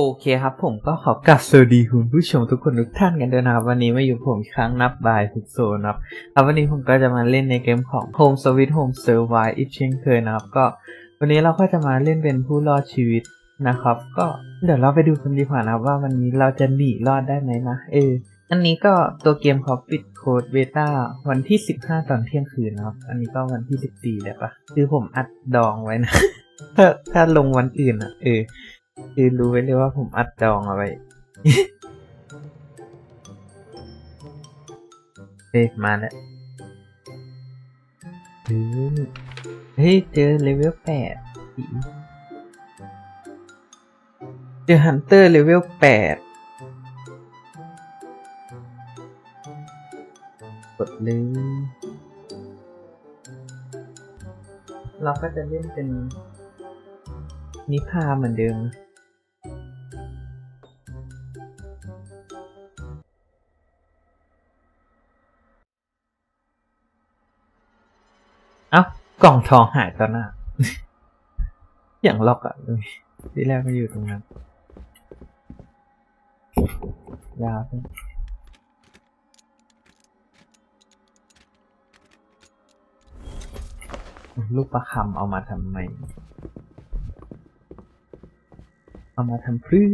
โอเคครับผมก็ขอกลับสวัสดีคุณผู้ชมทุกคนทุกท่านกันด้วยนะครับ วันนี้มาอยู่ผมครั้งนับบายฟุกโซนครับครับวันนี้ผมก็จะมาเล่นในเกมของ Home Sweet Home Survive อีกเช่นเคยนะครับ ก็ วันนี้เราก็จะมาเล่นเป็นผู้รอดชีวิตนะครับ ก็เดี๋ยวเราไปดูกันดีกว่านะครับว่าวันนี้เราจะหนีรอดได้ไหมนะ เอออันนี้ก็ตัวเกมเขาปิดโค้ดเบต้าวันที่ 15 ตอนเที่ยงคืนนะครับ อันนี้ก็วันที่ 14แล้วปะคือผมอัดดองไว้นะถ้าถ้าลงวันอื่นอะเออ คือรู้ไว้เลยว่าผมอัดจองเอาไว้เฮ้ยมาแล้วเออเฮ้ยเจอเลเวลแปดอีเจอฮันเตอร์เลเวลแปดกดเลยเราก็จะเล่นเป็นนิพาเหมือนเดิม กล่องทองหายตอนหน้า อย่างล็อกอะที่แรกก็อยู่ตรงนั้นยาวลูกประคำเอามาทำไม เอามาทำพื้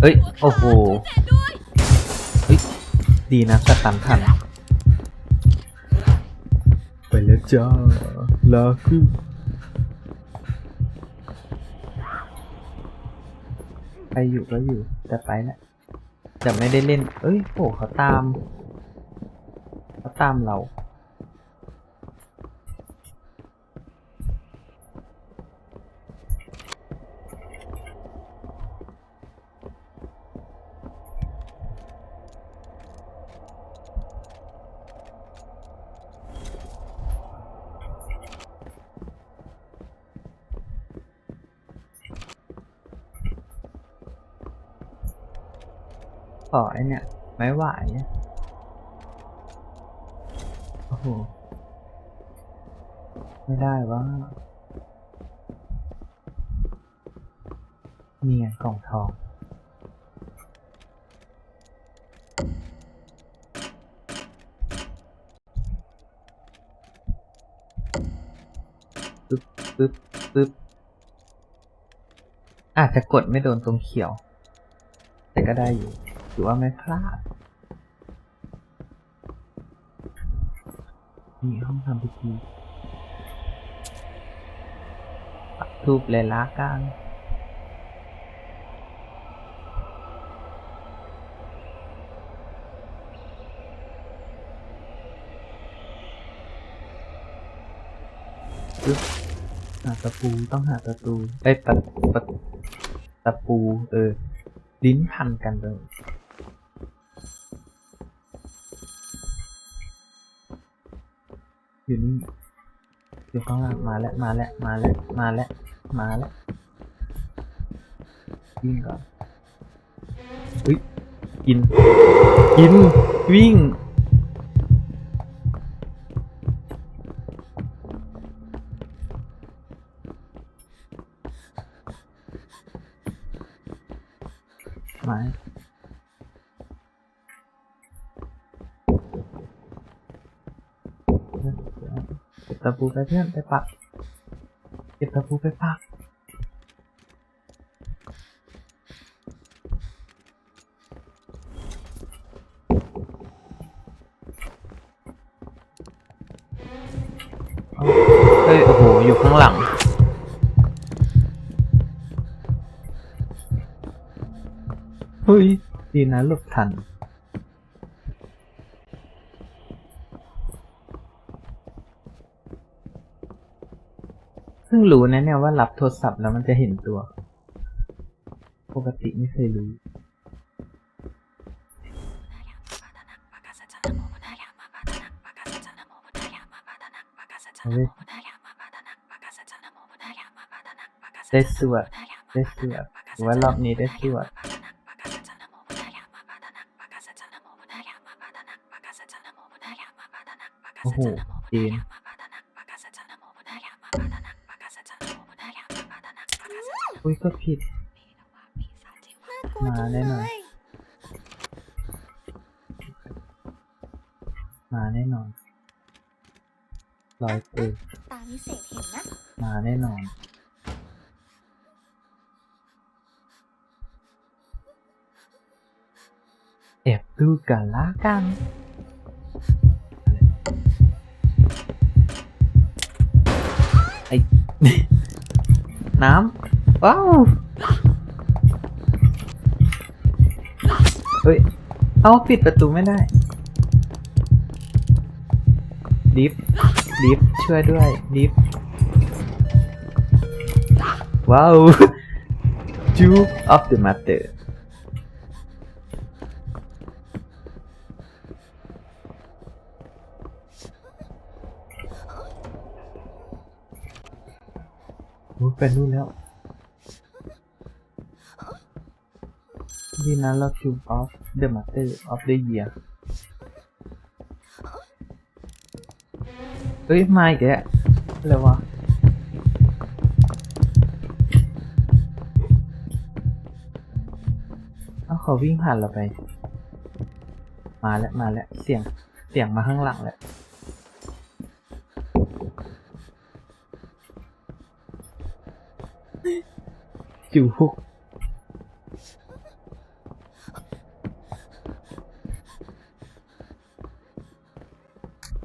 เอ้ย โอ้โหเฮ้ยดีนะสตันทัน ไปแล้วจ้าลาคูไปอยู่ก็อยู่แต่ไปแล้วแต่ไม่ได้เล่น เอ้ยโหเขาตาม เขาตามเรา ขอไอเนี่ยไม้หวโอ้โห ไม่ได้ว่านี่ไงกล่องทองปึ๊บปึ๊บปึ๊บอาจจะกดไม่โดนตรงเขียว แต่ก็ได้อยู่ ถือว่าไม่พลาด นี่ห้องทำพิธีปักทูบเลยละกันปึ๊บหาตะปูต้องหาตะปูไอ้ยตะตะตะปู เออ ลิ้นพันกันเลย อยู่นี่อยู่ข้างล่างมาแล้วมาแล้วมาแล้วมาแล้วมาแล้ววิ่งก่อนอุ้ยกิน กิน วิ่ง ตะปูไปเพื่อนไปปักเก็บตะปูไปปักเฮ้ย โอ้โห อยู่ข้างหลัง เฮ้ย ดีนะหลบทัน พิ่งรู้นะเนี่ยว่ารับโทรศัพท์แล้วมันจะเห็นตัว ปกติไม่เคยรู้ได้สวดได้สวดหรือว่ารอบนี้ได้สวดโอ้โหจีน อุ้ยก็ผิด มาแน่นอน มาแน่นอนรอยเออตาวิเศษเห็นนะ มาแน่นอนแอบดูกันละกันไอน้ำ ว้าว เฮ้ย เอาปิดประตูไม่ได้ดิฟดิฟช่วยด้วยดิฟว้าว Juke of the Matter โอ้ยเป็นนู่นแล้วดีนะเรา Juke of the Matter of the Year เฮ้ยมาอีกแล้วอะไรวะเอาขาวิ่งผ่านเราไป มาแล้วมาแล้วเสียงเสียงมาข้างหลังแล้วจูฮุก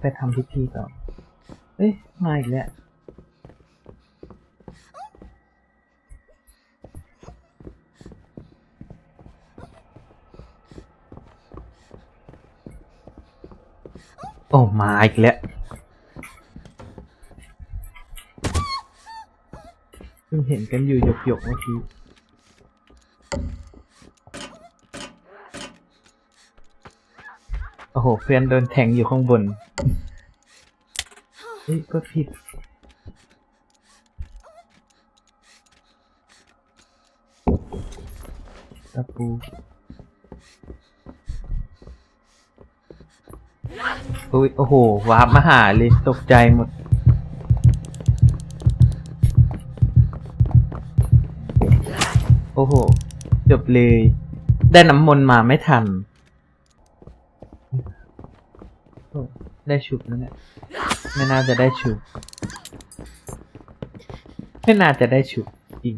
ไป ทำพิธีต่อ เอ้ยมาอีกแล้วโอ้มาอีกแล้วเพิ่งเห็นกันอยู่หยกๆเมื่อกี้โอ้โห เพื่อนโดนแทงอยู่ข้างบน ฮ้ยก็ผิด ตะปูอุ้ยโอ้โห วาร์ปมาหาเลย ตกใจหมด โอ้โห จบเลย ได้น้ำมนต์มาไม่ทันโอ้ ได้ฉุบแล้วเนี่ยไม่น่าจะได้ฉุบไม่น่าจะได้ฉุบจริง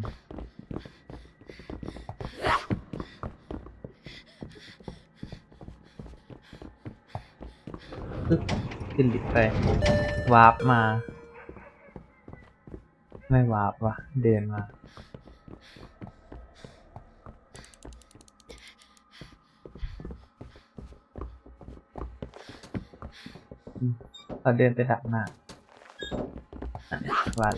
ปึ๊บขึ้นลิฟต์ไปวาร์ปมา ไม่วาร์ปวะเดินมา เราเดินไปดักหน้าอันนี้วาด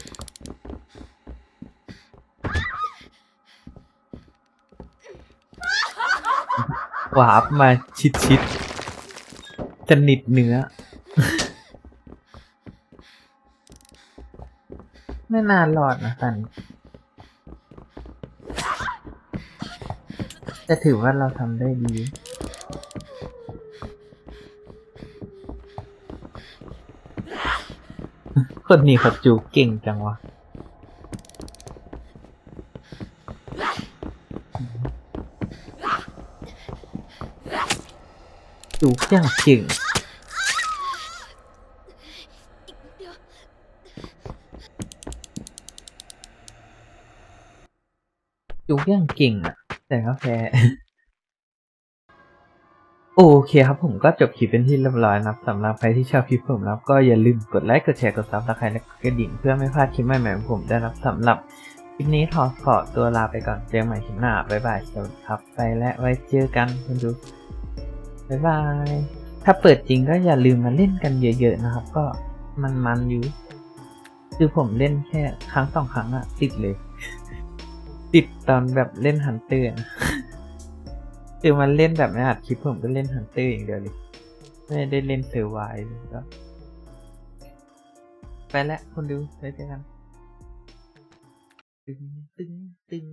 วาร์ปมาชิดชิดๆจะหนิดเนื้อ ไม่นานหลอดนะสันจะถือว่าเราทำได้ดี คนนี้เขาจูเก่งจังวะจูอย่างเก่งจูอย่างเก่งอะแต่ก็แพ้ โอเคครับผมก็จบคลิปเป็นที่เรียบร้อยนะครับสำหรับใครที่ชอบคลิปผมนะครับก็อย่าลืมกดไลค์ กดแชร์ กดซับสไครต์และกดกระดิ่งเพื่อไม่พลาดคลิปใหม่ๆของผมได้นะครับสำหรับคลิปนี้ขอขอตัวลาไปก่อนเจอกันใหม่คลิปหน้า บ๊ายบายสวัสดีครับ ไปและไว้เจอกันคุณดูบ๊ายบาย ถ้าเปิดจริงก็อย่าลืมมาเล่นกันเยอะ ๆ นะครับ ก็มันมันๆอยู่ คือผมเล่นแค่ครั้งสองครั้งอะติดเลย ติดตอนแบบเล่นฮันเตอร์น คือมันเล่นแบบไม่อัดคลิปผมก็เล่นฮันเตอร์อย่างเดียวเลยไม่ได้เล่นเซอร์ไวเลยก็ไปแล้วคนดูไปเจอกันตึงตึงตึง